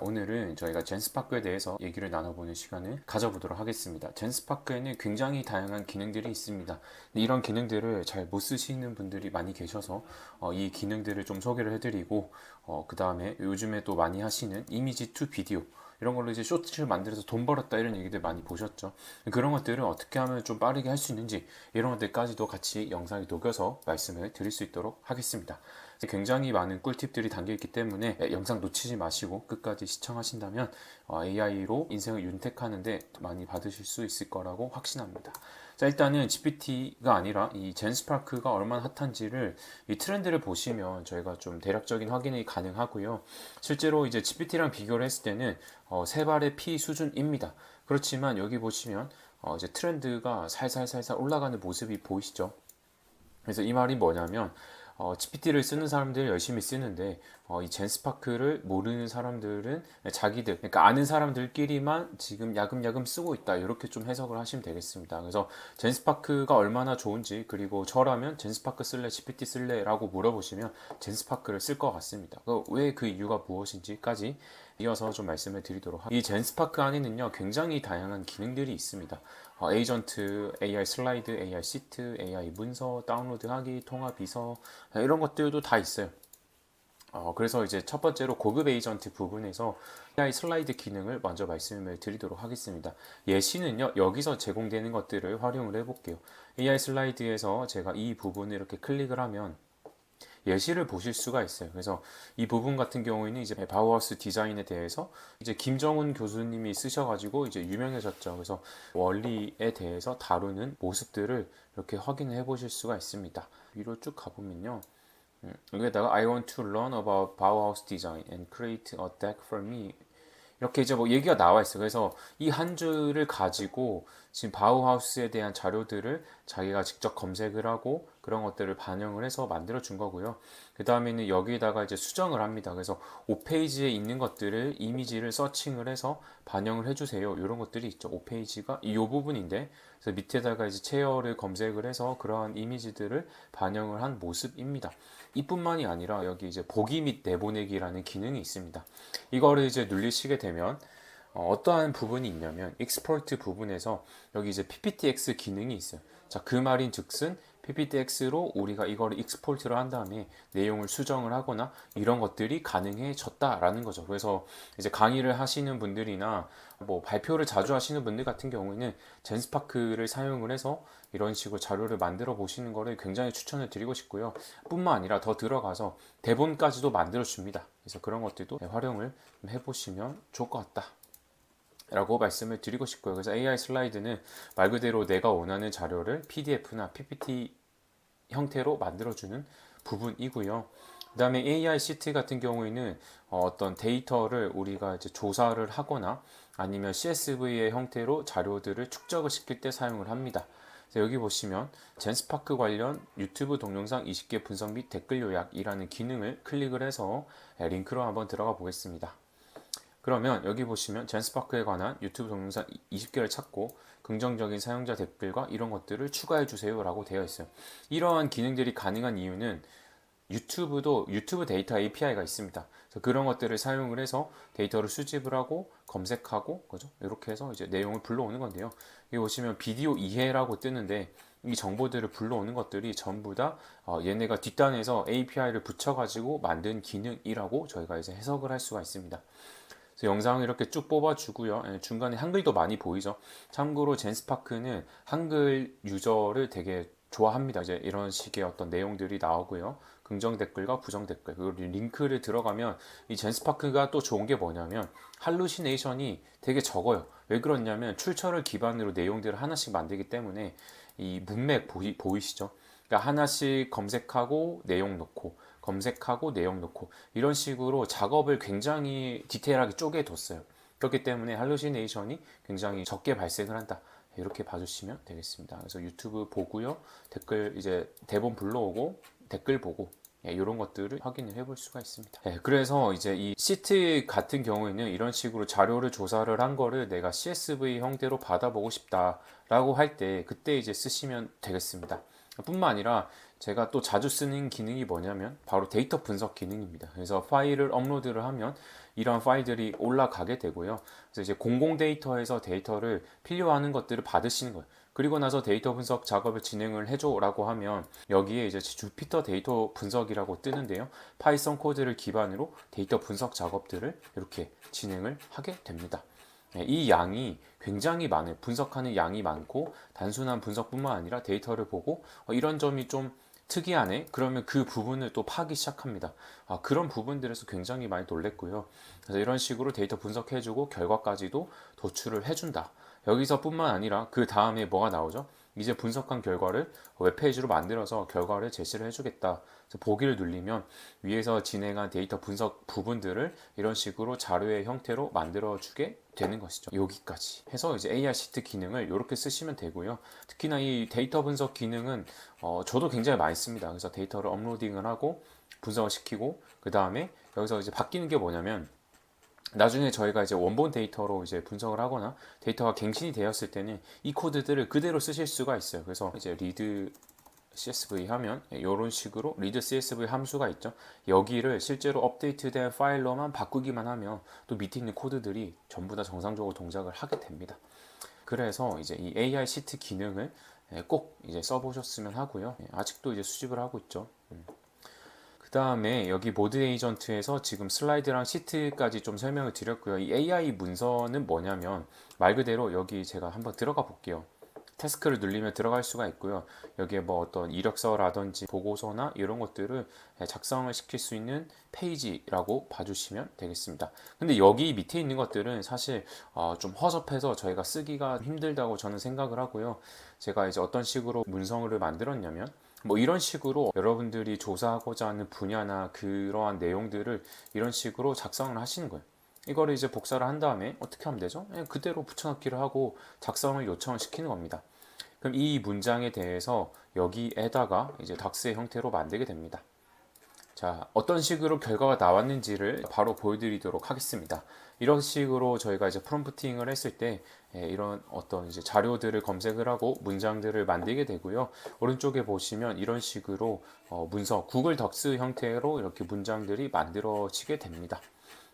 오늘은 저희가 젠스파크에 대해서 얘기를 나눠보는 시간을 가져보도록 하겠습니다. 젠스파크에는 굉장히 다양한 기능들이 있습니다. 이런 기능들을 잘 못 쓰시는 분들이 많이 계셔서 어, 이 기능들을 좀 소개를 해드리고 그 다음에 요즘에 또 많이 하시는 이미지 투 비디오 이런 걸로 이제 쇼트를 만들어서 돈 벌었다 이런 얘기들 많이 보셨죠. 그런 것들을 어떻게 하면 좀 빠르게 할 수 있는지 이런 것들까지도 같이 영상에 녹여서 말씀을 드릴 수 있도록 하겠습니다. 굉장히 많은 꿀팁들이 담겨 있기 때문에 영상 놓치지 마시고 끝까지 시청하신다면 AI로 인생을 윤택하는데 많이 받으실 수 있을 거라고 확신합니다. 자 일단은 GPT가 아니라 이 젠스파크가 얼마나 핫한지를 이 트렌드를 보시면 저희가 좀 대략적인 확인이 가능하고요. 실제로 이제 GPT랑 비교를 했을 때는 어, 세 발의 피 수준입니다. 그렇지만 여기 보시면 어, 이제 트렌드가 살살살살 올라가는 모습이 보이시죠? 그래서 이 말이 뭐냐면 어, GPT를 쓰는 사람들 열심히 쓰는데 어, 이 젠스파크를 모르는 사람들은 자기들 그러니까 아는 사람들끼리만 지금 야금야금 쓰고 있다 이렇게 좀 해석을 하시면 되겠습니다. 그래서 젠스파크가 얼마나 좋은지 그리고 저라면 젠스파크 쓸래 GPT 쓸래라고 물어보시면 젠스파크를 쓸 것 같습니다. 왜 그 이유가 무엇인지까지 이어서 좀 말씀을 드리도록 하겠습니다. 이 젠스파크 안에는요 굉장히 다양한 기능들이 있습니다. 어, 에이전트, AI 슬라이드, AI 시트, AI 문서, 다운로드하기, 통화 비서 이런 것들도 다 있어요. 어, 그래서 이제 첫 번째로 고급 에이전트 부분에서 AI 슬라이드 기능을 먼저 말씀을 드리도록 하겠습니다. 예시는요, 여기서 제공되는 것들을 활용을 해볼게요. AI 슬라이드에서 제가 이 부분을 이렇게 클릭을 하면 예시를 보실 수가 있어요. 그래서 이 부분 같은 경우에는 이제 바우하우스 디자인에 대해서 이제 김정은 교수님이 쓰셔가지고 이제 유명해졌죠. 그래서 원리에 대해서 다루는 모습들을 이렇게 확인해 보실 수가 있습니다. 위로 쭉 가보면요. 음, 여기다가 I want to learn about Bauhaus design and create a deck for me 이렇게 이제 뭐 얘기가 나와 있어요. 그래서 이 한 줄을 가지고 지금 바우하우스에 대한 자료들을 자기가 직접 검색을 하고 그런 것들을 반영을 해서 만들어 준 거고요. 그 다음에는 여기에다가 이제 수정을 합니다. 그래서 5페이지에 있는 것들을 이미지를 서칭을 해서 반영을 해주세요. 이런 것들이 있죠. 5페이지가 이 부분인데 그래서 밑에다가 이제 체어를 검색을 해서 그러한 이미지들을 반영을 한 모습입니다. 이뿐만이 아니라 여기 이제 보기 및 내보내기라는 기능이 있습니다. 이거를 이제 눌리시게 되면 어, 떠한 부분이 있냐면 익스포트 부분에서 여기 이제 pptx 기능이 있어요. 자, 그 말인 즉슨 pptx로 우리가 이거를 익스포트를 한 다음에 내용을 수정을 하거나 이런 것들이 가능해졌다라는 거죠. 그래서 이제 강의를 하시는 분들이나 뭐 발표를 자주 하시는 분들 같은 경우에는 젠스파크를 사용을 해서 이런 식으로 자료를 만들어 보시는 거를 굉장히 추천을 드리고 싶고요. 뿐만 아니라 더 들어가서 대본까지도 만들어 줍니다. 그래서 그런 것들도 활용을 해보시면 좋을 것 같다. 라고 말씀을 드리고 싶고요. 그래서 AI 슬라이드는 말 그대로 내가 원하는 자료를 PDF나 PPT 형태로 만들어주는 부분이고요. 그 다음에 AI 시트 같은 경우에는 어떤 데이터를 우리가 이제 조사를 하거나 아니면 CSV의 형태로 자료들을 축적을 시킬 때 사용을 합니다. 여기 보시면 젠스파크 관련 유튜브 동영상 20개 분석 및 댓글 요약이라는 기능을 클릭을 해서 링크로 한번 들어가 보겠습니다. 그러면 여기 보시면 젠스파크에 관한 유튜브 동영상 20개를 찾고 긍정적인 사용자 댓글과 이런 것들을 추가해 주세요 라고 되어 있어요. 이러한 기능들이 가능한 이유는 유튜브도 유튜브 데이터 API가 있습니다. 그래서 그런 것들을 사용을 해서 데이터를 수집을 하고 검색하고 그죠? 이렇게 해서 이제 내용을 불러오는 건데요. 여기 보시면 비디오 이해라고 뜨는데 이 정보들을 불러오는 것들이 전부 다 어, 얘네가 뒷단에서 API를 붙여가지고 만든 기능이라고 저희가 이제 해석을 할 수가 있습니다. 그래서 영상을 이렇게 쭉 뽑아주고요. 예, 중간에 한글도 많이 보이죠. 참고로 젠스파크는 한글 유저를 되게 좋아합니다. 이제 이런 식의 어떤 내용들이 나오고요. 긍정 댓글과 부정 댓글 그리고 링크를 들어가면 이 젠스파크가 또 좋은 게 뭐냐면 할루시네이션이 되게 적어요. 왜 그러냐면 출처를 기반으로 내용들을 하나씩 만들기 때문에 이 문맥 보이, 보이시죠? 그러니까 하나씩 검색하고 내용 넣고 검색하고 내용 넣고 이런 식으로 작업을 굉장히 디테일하게 쪼개뒀어요. 그렇기 때문에 할루시네이션이 굉장히 적게 발생을 한다. 이렇게 봐주시면 되겠습니다. 그래서 유튜브 보고요. 댓글 이제 대본 불러오고 댓글 보고 예, 이런 것들을 확인을 해볼 수가 있습니다. 예, 그래서 이제 이 시트 같은 경우에는 이런 식으로 자료를 조사를 한 거를 내가 CSV 형태로 받아보고 싶다라고 할 때 그때 이제 쓰시면 되겠습니다. 뿐만 아니라 제가 또 자주 쓰는 기능이 뭐냐면 바로 데이터 분석 기능입니다. 그래서 파일을 업로드를 하면 이런 파일들이 올라가게 되고요. 그래서 이제 공공 데이터에서 데이터를 필요하는 것들을 받으시는 거예요. 그리고 나서 데이터 분석 작업을 진행을 해줘라고 하면 여기에 이제 주피터 데이터 분석이라고 뜨는데요. 파이썬 코드를 기반으로 데이터 분석 작업들을 이렇게 진행을 하게 됩니다. 네, 이 양이 굉장히 많아요. 분석하는 양이 많고 단순한 분석뿐만 아니라 데이터를 보고 어, 이런 점이 좀 특이하네. 그러면 그 부분을 또 파기 시작합니다. 아, 그런 부분들에서 굉장히 많이 놀랬고요. 그래서 이런 식으로 데이터 분석해주고 결과까지도 도출을 해준다. 여기서뿐만 아니라 그 다음에 뭐가 나오죠? 이제 분석한 결과를 웹페이지로 만들어서 결과를 제시를 해주겠다. 보기를 누르면 위에서 진행한 데이터 분석 부분들을 이런 식으로 자료의 형태로 만들어주게 되는 것이죠. 여기까지 해서 이제 AI 시트 기능을 이렇게 쓰시면 되고요. 특히나 이 데이터 분석 기능은 어, 저도 굉장히 많이 씁니다. 그래서 데이터를 업로딩을 하고 분석을 시키고 그 다음에 여기서 이제 바뀌는 게 뭐냐면 나중에 저희가 이제 원본 데이터로 이제 분석을 하거나 데이터가 갱신이 되었을 때는 이 코드들을 그대로 쓰실 수가 있어요. 그래서 이제 리드 CSV 하면 이런 식으로 리드 CSV 함수가 있죠. 여기를 실제로 업데이트된 파일로만 바꾸기만 하면 또 밑에 있는 코드들이 전부 다 정상적으로 동작을 하게 됩니다. 그래서 이제 이 AI 시트 기능을 꼭 이제 써보셨으면 하고요. 아직도 이제 수집을 하고 있죠. 그 다음에 여기 모드 에이전트에서 지금 슬라이드랑 시트까지 좀 설명을 드렸고요. 이 AI 문서는 뭐냐면 말 그대로 여기 제가 한번 들어가 볼게요. 태스크를 눌리면 들어갈 수가 있고요. 여기에 뭐 어떤 이력서라든지 보고서나 이런 것들을 작성을 시킬 수 있는 페이지라고 봐주시면 되겠습니다. 근데 여기 밑에 있는 것들은 사실 어 좀 허접해서 저희가 쓰기가 힘들다고 저는 생각을 하고요. 제가 이제 어떤 식으로 문성을 만들었냐면 뭐 이런 식으로 여러분들이 조사하고자 하는 분야나 그러한 내용들을 이런 식으로 작성을 하시는 거예요. 이거를 이제 복사를 한 다음에 어떻게 하면 되죠? 그냥 그대로 붙여넣기를 하고 작성을 요청을 시키는 겁니다. 그럼 이 문장에 대해서 여기에다가 이제 닥스의 형태로 만들게 됩니다. 자, 어떤 식으로 결과가 나왔는지를 바로 보여드리도록 하겠습니다. 이런 식으로 저희가 이제 프롬프팅을 했을 때 예, 이런 어떤 이제 자료들을 검색을 하고 문장들을 만들게 되고요. 오른쪽에 보시면 이런 식으로 어, 문서 구글 덕스 형태로 이렇게 문장들이 만들어지게 됩니다.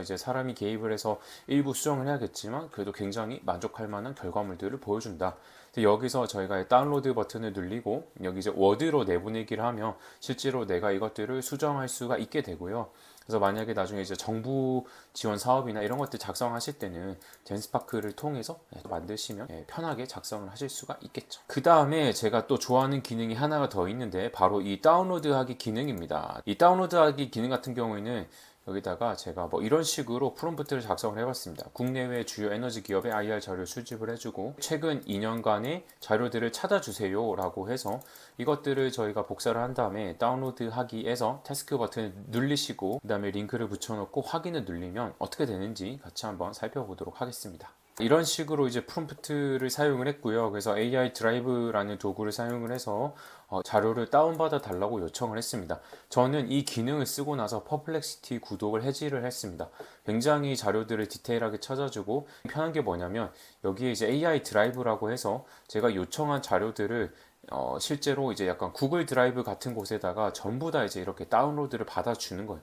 이제 사람이 개입을 해서 일부 수정을 해야겠지만 그래도 굉장히 만족할 만한 결과물들을 보여준다. 여기서 저희가 다운로드 버튼을 눌리고 여기 이제 워드로 내보내기를 하면 실제로 내가 이것들을 수정할 수가 있게 되고요. 그래서 만약에 나중에 이제 정부 지원 사업이나 이런 것들 작성하실 때는 젠스파크를 통해서 만드시면 예, 편하게 작성을 하실 수가 있겠죠. 그 다음에 제가 또 좋아하는 기능이 하나가 더 있는데 바로 이 다운로드하기 기능입니다. 이 다운로드하기 기능 같은 경우에는 여기다가 제가 뭐 이런 식으로 프롬프트를 작성을 해봤습니다. 국내외 주요 에너지 기업의 IR 자료 수집을 해주고 최근 2년간의 자료들을 찾아주세요 라고 해서 이것들을 저희가 복사를 한 다음에 다운로드 하기에서 태스크 버튼을 누르시고 그 다음에 링크를 붙여놓고 확인을 누르면 어떻게 되는지 같이 한번 살펴보도록 하겠습니다. 이런 식으로 이제 프롬프트를 사용을 했고요. 그래서 AI 드라이브라는 도구를 사용을 해서 어, 자료를 다운받아 달라고 요청을 했습니다. 저는 이 기능을 쓰고 나서 퍼플렉시티 구독을 해지를 했습니다. 굉장히 자료들을 디테일하게 찾아주고 편한 게 뭐냐면 여기에 이제 AI 드라이브라고 해서 제가 요청한 자료들을 어, 실제로 이제 약간 구글 드라이브 같은 곳에다가 전부 다 이제 이렇게 다운로드를 받아주는 거예요.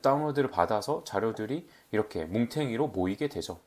다운로드를 받아서 자료들이 이렇게 뭉탱이로 모이게 되죠.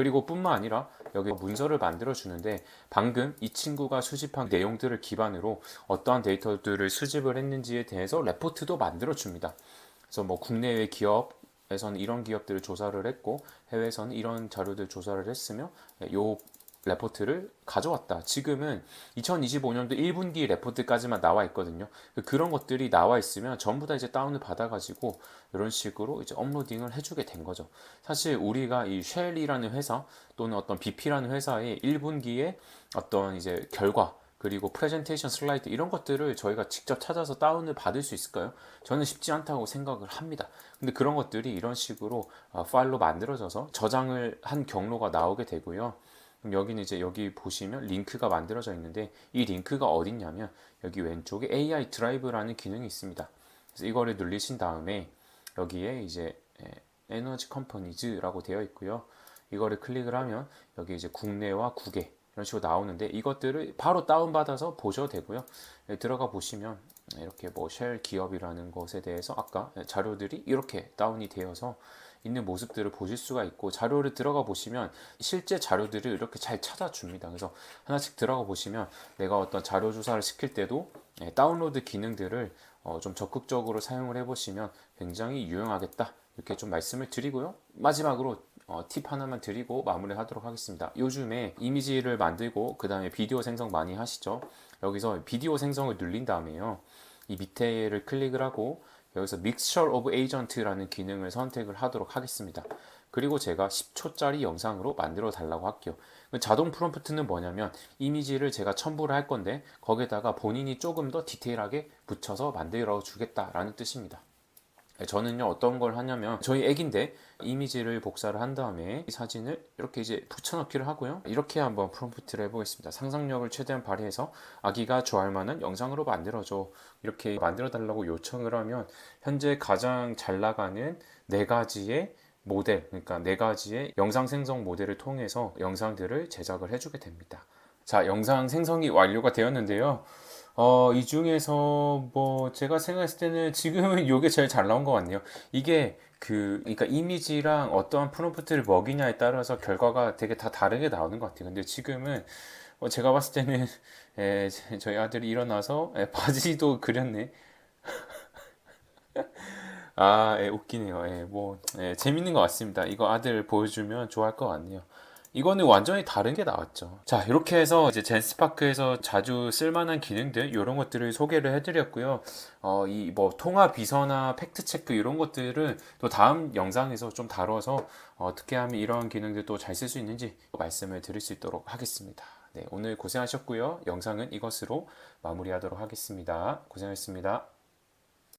그리고 뿐만 아니라 여기 문서를 만들어 주는데 방금 이 친구가 수집한 내용들을 기반으로 어떠한 데이터들을 수집을 했는지에 대해서 레포트도 만들어 줍니다. 그래서 뭐 국내외 기업 에서는 이런 기업들을 조사를 했고 해외에서는 이런 자료들 조사를 했으며 요 레포트를 가져왔다. 지금은 2025년도 1분기 레포트까지만 나와 있거든요. 그런 것들이 나와 있으면 전부 다 이제 다운을 받아가지고 이런 식으로 이제 업로딩을 해주게 된 거죠. 사실 우리가 이 쉘이라는 회사 또는 어떤 BP라는 회사의 1분기에 어떤 이제 결과 그리고 프레젠테이션 슬라이드 이런 것들을 저희가 직접 찾아서 다운을 받을 수 있을까요? 저는 쉽지 않다고 생각을 합니다. 근데 그런 것들이 이런 식으로 어, 파일로 만들어져서 저장을 한 경로가 나오게 되고요. 그럼 여기는 이제 여기 보시면 링크가 만들어져 있는데 이 링크가 어딨냐면 여기 왼쪽에 AI 드라이브라는 기능이 있습니다. 그래서 이거를 누르신 다음에 여기에 이제 에너지 컴퍼니즈라고 되어 있고요. 이거를 클릭을 하면 여기 이제 국내와 국외 이런 식으로 나오는데 이것들을 바로 다운받아서 보셔도 되고요. 예, 들어가 보시면 이렇게 뭐 쉘 기업이라는 것에 대해서 아까 자료들이 이렇게 다운이 되어서 있는 모습들을 보실 수가 있고 자료를 들어가 보시면 실제 자료들을 이렇게 잘 찾아줍니다. 그래서 하나씩 들어가 보시면 내가 어떤 자료 조사를 시킬 때도 예, 다운로드 기능들을 어, 좀 적극적으로 사용을 해보시면 굉장히 유용하겠다 이렇게 좀 말씀을 드리고요. 마지막으로 어, 팁 하나만 드리고 마무리하도록 하겠습니다. 요즘에 이미지를 만들고 그 다음에 비디오 생성 많이 하시죠. 여기서 비디오 생성을 누른 다음에요. 이 밑에를 클릭을 하고 여기서 Mixture of Agent라는 기능을 선택을 하도록 하겠습니다. 그리고 제가 10초짜리 영상으로 만들어 달라고 할게요. 그 자동 프롬프트는 뭐냐면 이미지를 제가 첨부를 할 건데 거기에다가 본인이 조금 더 디테일하게 붙여서 만들어 주겠다라는 뜻입니다. 네, 저는요 어떤 걸 하냐면 저희 애기인데 이미지를 복사를 한 다음에 이 사진을 이렇게 이제 붙여넣기를 하고요. 이렇게 한번 프롬프트를 해보겠습니다. 상상력을 최대한 발휘해서 아기가 좋아할 만한 영상으로 만들어줘. 이렇게 만들어 달라고 요청을 하면 현재 가장 잘 나가는 네 가지의 모델 그러니까 네 가지의 영상 생성 모델을 통해서 영상들을 제작을 해주게 됩니다. 자 영상 생성이 완료가 되었는데요 어, 이 중에서 뭐 제가 생각했을 때는 지금은 이게 제일 잘 나온 것 같네요. 이게 그 그러니까 이미지랑 어떠한 프롬프트를 먹이냐에 따라서 결과가 되게 다 다르게 나오는 것 같아요. 근데 지금은 어, 제가 봤을 때는 에, 저희 아들이 일어나서 에, 바지도 그렸네. 아, 예, 웃기네요. 예, 뭐 예, 재밌는 것 같습니다. 이거 아들 보여주면 좋아할 것 같네요. 이거는 완전히 다른 게 나왔죠. 자, 이렇게 해서 이제 젠스파크에서 자주 쓸만한 기능들, 이런 것들을 소개를 해드렸고요. 어, 이 뭐 통화 비서나 팩트 체크 이런 것들은 또 다음 영상에서 좀 다뤄서 어떻게 하면 이런 기능들도 잘쓸 수 있는지 말씀을 드릴 수 있도록 하겠습니다. 네, 오늘 고생하셨고요. 영상은 이것으로 마무리하도록 하겠습니다. 고생하셨습니다.